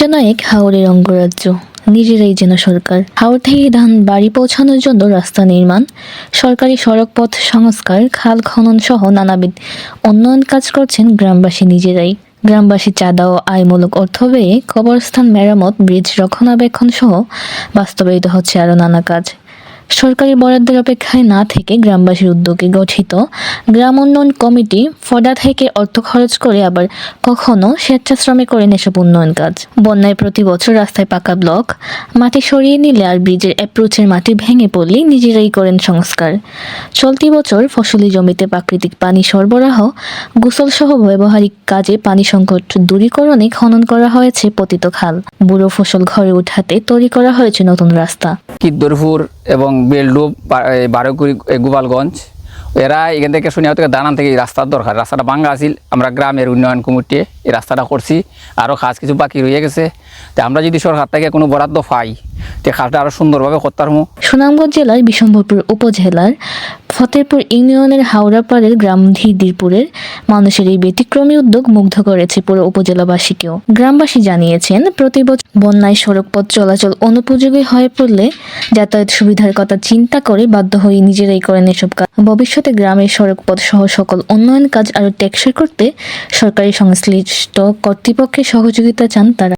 জনক হাওড়ের অঙ্গরাজ্য, নিজেরাই যেন সরকার। হাওড় থেকে ধান বাড়ি পৌঁছানোর জন্য রাস্তা নির্মাণ, সরকারি সড়ক পথ সংস্কার, খাল খনন সহ নানাবিধ উন্নয়ন কাজ করছেন গ্রামবাসী নিজেরাই। গ্রামবাসী চাঁদা ও আয়মূলক অর্থ ব্যয়ে কবরস্থান, মেরামত, ব্রিজ রক্ষণাবেক্ষণ সহ বাস্তবায়িত হচ্ছে আরও নানা কাজ। সরকারি বরাদ্দের অপেক্ষায় না থেকে গ্রামবাসীর উদ্যোগে গঠিত গ্রাম উন্নয়ন কমিটি ফডা থেকে অর্থ খরচ করে আবার কখনো স্বেচ্ছাশ্রমে করেন এসব উন্নয়ন কাজ। বন্যায় প্রতি বছর রাস্তায় পাকা ব্লক, মাটি সরিয়ে নিলে আর ব্রিজের অ্যাপ্রোচের মাটি ভেঙে পড়লেই নিজেরাই করেন সংস্কার। চলতি বছর ফসলি জমিতে প্রাকৃতিক পানি সরবরাহ গোসল সহ ব্যবহারিক কাজে পানি সংকট দূরীকরণে খনন করা হয়েছে পতিত খাল। বুড়ো ফসল ঘরে উঠাতে তৈরি করা হয়েছে নতুন রাস্তা। কিদ্দরপুর এবং বেলডুব বারোকুড়ি গোপালগঞ্জ, এরা এখান থেকে শুনিয়া থেকে দানান থেকে এই রাস্তার দরকার। রাস্তাটা ভাঙ্গা আছিল, আমরা গ্রামের উন্নয়ন কমিটি এই রাস্তাটা করছি। আরও খাস কিছু বাকি রয়ে গেছে। তো আমরা যদি সরকার থেকে কোনো বরাদ্দ পাই তো কাজটা আরও সুন্দরভাবে করতে পারব। সুনামগঞ্জ জেলার বিশম্ভরপুর উপজেলার ফতেপুর ইউনিয়নের হাওড়াপাড়ের গ্রাম ধিদিরপুরের মানুষের এই ব্যতিক্রমী উদ্যোগ মুগ্ধ করেছে পুরো উপজেলাবাসীকেও। গ্রামবাসী জানিয়েছেন, প্রতি বছর বন্যায় সড়কপথ চলাচল অনুপযোগী হয়ে পড়লে যাতায়াত সুবিধার কথা চিন্তা করে বাধ্য হয়ে নিজেরাই করেন এসব কাজ। ভবিষ্যতে গ্রামের সড়কপথ সহ সকল উন্নয়ন কাজ আরও টেকসই করতে সরকারি সংশ্লিষ্ট কর্তৃপক্ষের সহযোগিতা চান তারা।